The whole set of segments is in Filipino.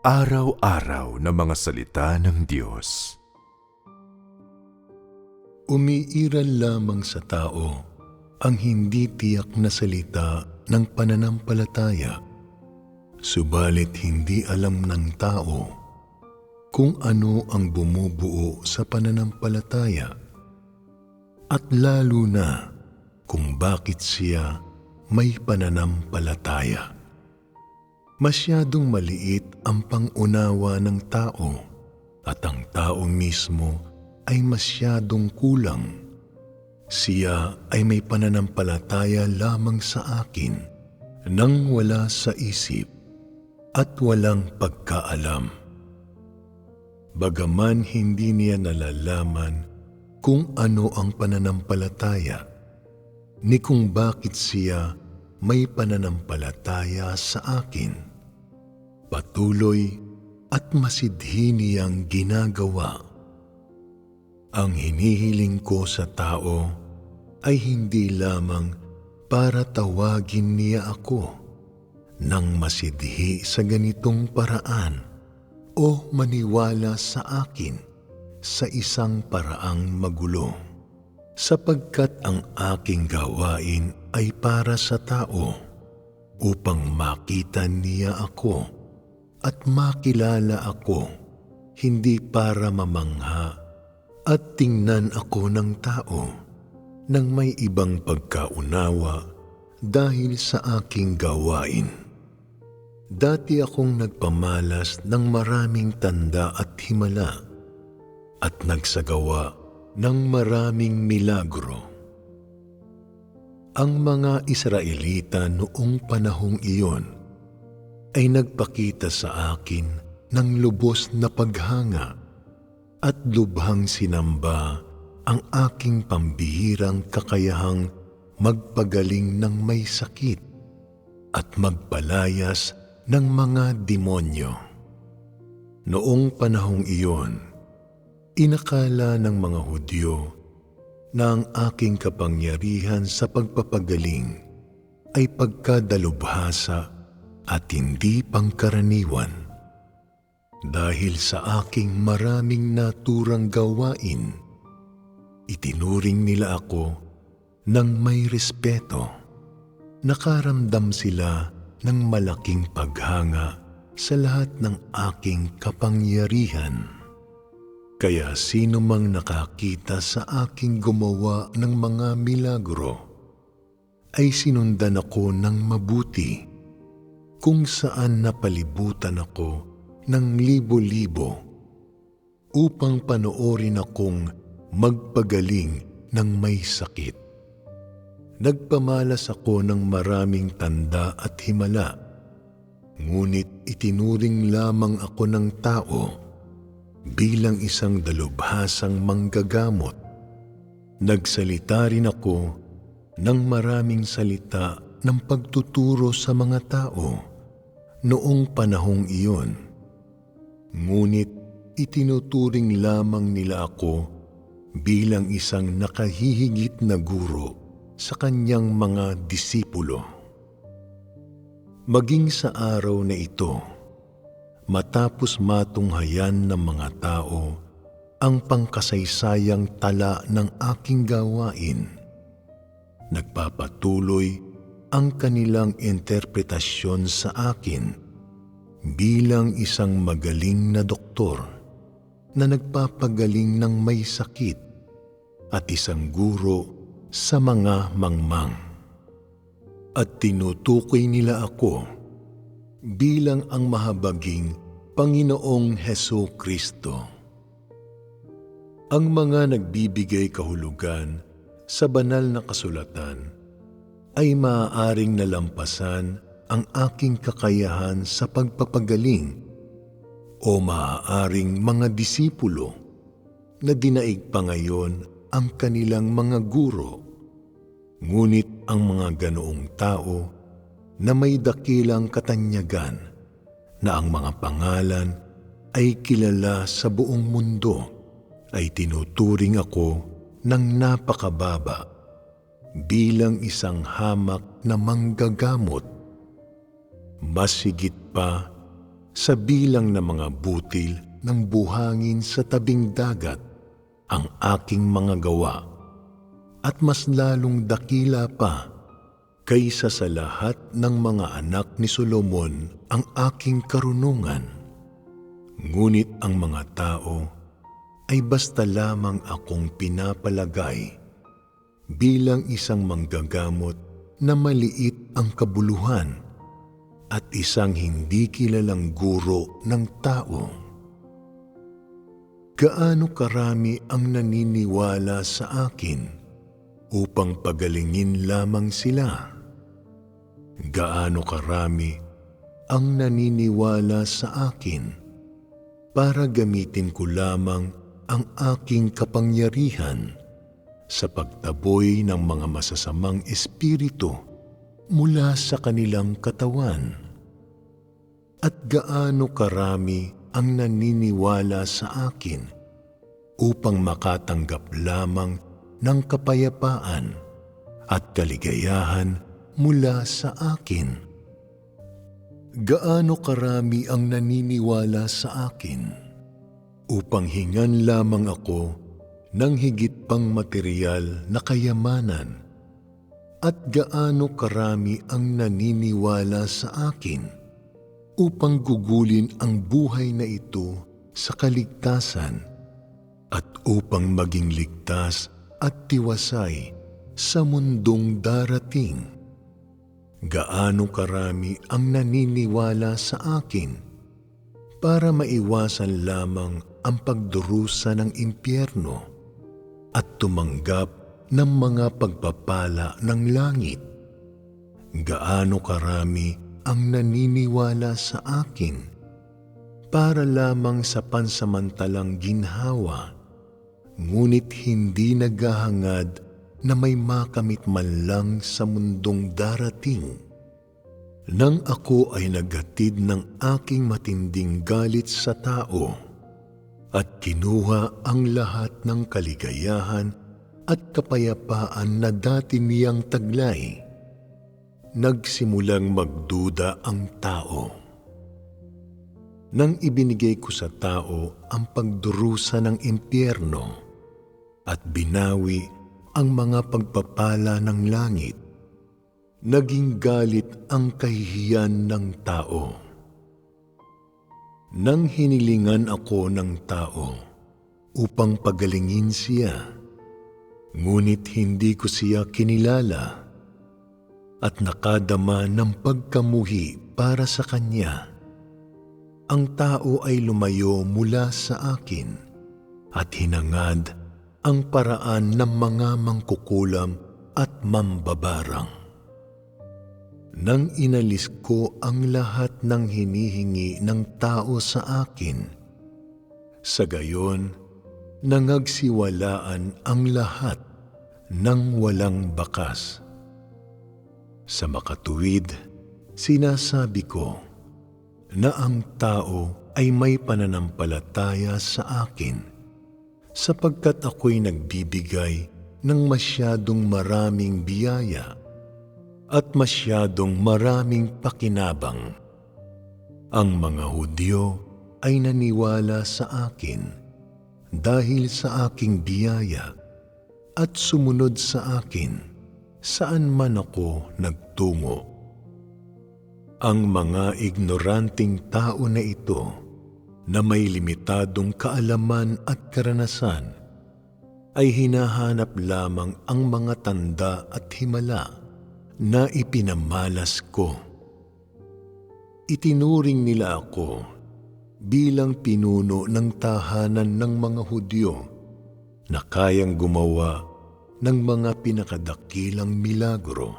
Araw-araw na mga salita ng Diyos. Umiiral lamang sa tao ang hindi tiyak na salita ng pananampalataya. Subalit hindi alam ng tao kung ano ang bumubuo sa pananampalataya at lalo na kung bakit siya may pananampalataya. Masyadong maliit ang pangunawa ng tao at ang tao mismo ay masyadong kulang. Siya ay may pananampalataya lamang sa akin nang wala sa isip at walang pagkaalam. Bagaman hindi niya nalalaman kung ano ang pananampalataya, ni kung bakit siya may pananampalataya sa akin. Patuloy at masidhi niyang ginagawa. Ang hinihiling ko sa tao ay hindi lamang para tawagin niya ako nang masidhi sa ganitong paraan o maniwala sa akin sa isang paraang magulo sapagkat ang aking gawain ay para sa tao upang makita niya ako at makilala ako hindi para mamangha at tingnan ako ng tao nang may ibang pagkaunawa dahil sa aking gawain. Dati akong nagpamalas ng maraming tanda at himala at nagsagawa ng maraming milagro. Ang mga Israelita noong panahong iyon ay nagpakita sa akin ng lubos na paghanga at lubhang sinamba ang aking pambihirang kakayahang magpagaling ng may sakit at magpalayas ng mga demonyo. Noong panahong iyon, inakala ng mga Hudyo na ang aking kapangyarihan sa pagpapagaling ay pagkadalubhasa at hindi pangkaraniwan dahil sa aking maraming naturang gawain, itinuring nila ako ng may respeto. Nakaramdam sila ng malaking paghanga sa lahat ng aking kapangyarihan. Kaya sino mang nakakita sa aking gumawa ng mga milagro, ay sinundan ako ng mabuti kung saan napalibutan ako ng libo-libo upang panoorin akong magpagaling ng may sakit. Nagpamalas ako ng maraming tanda at himala, ngunit itinuring lamang ako ng tao bilang isang dalubhasang manggagamot. Nagsalita rin ako ng maraming salita ng pagtuturo sa mga tao noong panahong iyon Ngunit itinuturing lamang nila ako bilang isang nakahihigit na guro sa kanyang mga disipulo. Maging sa araw na ito, matapos matunghayan ng mga tao ang pangkasaysayang tala ng aking gawain, nagpapatuloy ang kanilang interpretasyon sa akin bilang isang magaling na doktor na nagpapagaling ng may sakit at isang guro sa mga mangmang. At tinutukoy nila ako bilang ang mahabaging Panginoong Heso Kristo. Ang mga nagbibigay kahulugan sa banal na kasulatan ay maaaring nalampasan ang aking kakayahan sa pagpapagaling o maaaring mga disipulo na dinaig pa ngayon ang kanilang mga guro. Ngunit ang mga ganoong tao na may dakilang katanyagan na ang mga pangalan ay kilala sa buong mundo ay tinuturing ako ng napakababa bilang isang hamak na manggagamot mas higit pa sa bilang ng mga butil ng buhangin sa tabing dagat ang aking mga gawa at mas lalong dakila pa kaysa sa lahat ng mga anak ni Solomon ang aking karunungan. Ngunit ang mga tao ay basta lamang akong pinapalagay bilang isang manggagamot na maliit ang kabuluhan at isang hindi kilalang guro ng tao. Gaano karami ang naniniwala sa akin upang pagalingin lamang sila? Gaano karami ang naniniwala sa akin para gamitin ko lamang ang aking kapangyarihan sa pagtaboy ng mga masasamang espiritu mula sa kanilang katawan? At gaano karami ang naniniwala sa akin upang makatanggap lamang ng kapayapaan at kaligayahan mula sa akin? Gaano karami ang naniniwala sa akin upang hingan lamang ako ng higit pang material na kayamanan at gaano karami ang naniniwala sa akin upang gugulin ang buhay na ito sa kaligtasan at upang maging ligtas at tiwasay sa mundong darating. Gaano karami ang naniniwala sa akin para maiwasan lamang ang pagdurusa ng impyerno at tumanggap ng mga pagpapala ng langit. Gaano karami ang naniniwala sa akin para lamang sa pansamantalang ginhawa, ngunit hindi naghahangad na may makamit man lang sa mundong darating. Nang ako ay naghatid ng aking matinding galit sa tao at kinuha ang lahat ng kaligayahan at kapayapaan na dati niyang taglay, nagsimulang magduda ang tao. Nang ibinigay ko sa tao ang pagdurusa ng impyerno at binawi ang mga pagpapala ng langit, naging galit ang kahihiyan ng tao. Nang hinilingan ako ng tao upang pagalingin siya, ngunit hindi ko siya kinilala at nakadama ng pagkamuhi para sa kanya. Ang tao ay lumayo mula sa akin at hinangad ang paraan ng mga mangkukulam at mambabarang. Nang inalis ko ang lahat ng hinihingi ng tao sa akin, sa gayon, nangagsiwalaan ang lahat ng walang bakas. Sa makatuwid, sinasabi ko na ang tao ay may pananampalataya sa akin sapagkat ako'y nagbibigay ng masyadong maraming biyaya at masyadong maraming pakinabang. Ang mga Hudyo ay naniwala sa akin dahil sa aking biyaya at sumunod sa akin saan man ako nagtungo. Ang mga ignoranting tao na ito na may limitadong kaalaman at karanasan ay hinahanap lamang ang mga tanda at himala na ipinamalas ko. Itinuring nila ako bilang pinuno ng tahanan ng mga Hudyo na kayang gumawa ng mga pinakadakilang milagro.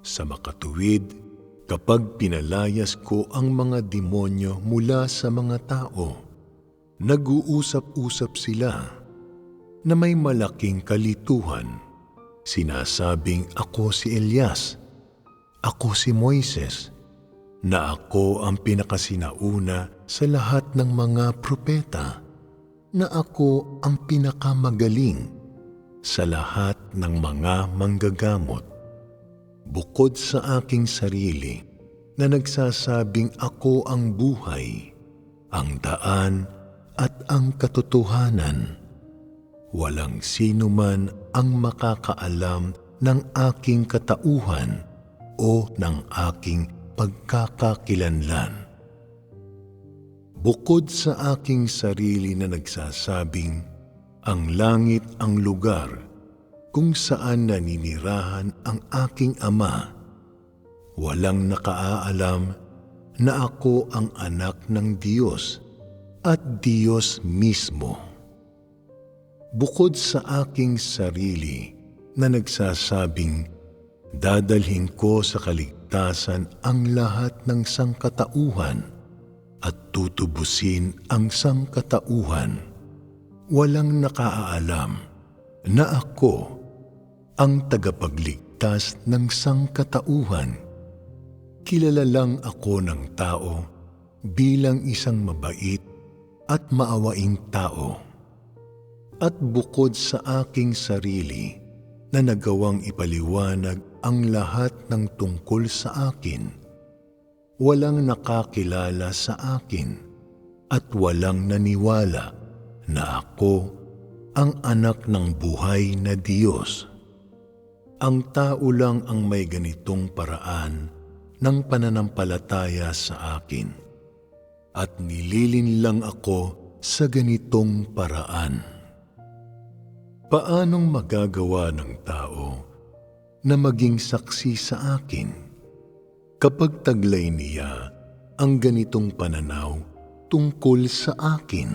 Sa makatuwid, kapag pinalayas ko ang mga demonyo mula sa mga tao, nag-uusap-usap sila na may malaking kalituhan. Sinasabing ako si Elias, ako si Moises, na ako ang pinakasinauna sa lahat ng mga propeta, na ako ang pinakamagaling sa lahat ng mga manggagamot. Bukod sa aking sarili, na nagsasabing ako ang buhay, ang daan at ang katotohanan. Walang sino man ang makakaalam ng aking katauhan o ng aking pagkakakilanlan. Bukod sa aking sarili na nagsasabing, ang langit ang lugar kung saan naninirahan ang aking ama, walang nakaaalam na ako ang anak ng Diyos at Diyos mismo. Bukod sa aking sarili na nagsasabing, dadalhin ko sa kaligtasan ang lahat ng sangkatauhan at tutubusin ang sangkatauhan. Walang nakaalam na ako ang tagapagligtas ng sangkatauhan. Kilala lang ako ng tao bilang isang mabait at maawaing tao. At bukod sa aking sarili na nagawang ipaliwanag ang lahat ng tungkol sa akin, walang nakakilala sa akin at walang naniwala na ako ang anak ng buhay na Diyos. Ang tao lang ang may ganitong paraan ng pananampalataya sa akin at nililin lang ako sa ganitong paraan. Paanong magagawa ng tao na maging saksi sa akin kapag taglay niya ang ganitong pananaw tungkol sa akin?